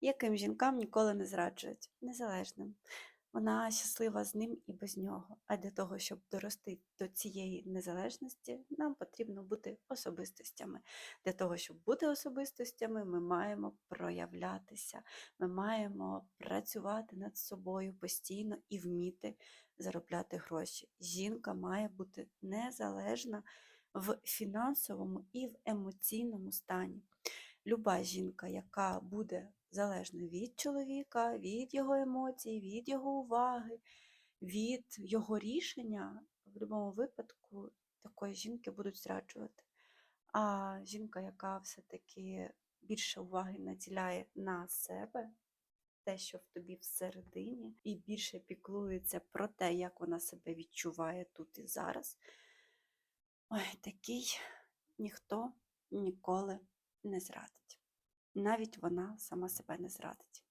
яким жінкам ніколи не зраджують, незалежним. Вона щаслива з ним і без нього. А для того, щоб дорости до цієї незалежності, нам потрібно бути особистостями. Для того, щоб бути особистостями, ми маємо проявлятися, ми маємо працювати над собою постійно і вміти заробляти гроші. Жінка має бути незалежна в фінансовому і в емоційному стані. Люба жінка, яка буде залежна від чоловіка, від його емоцій, від його уваги, від його рішення, в будь-якому випадку такої жінки будуть зраджувати. А жінка, яка все-таки більше уваги наділяє на себе, те, що в тобі всередині, і більше піклується про те, як вона себе відчуває тут і зараз, ой, такий ніхто ніколи не зрадить. Навіть вона сама себе не зрадить.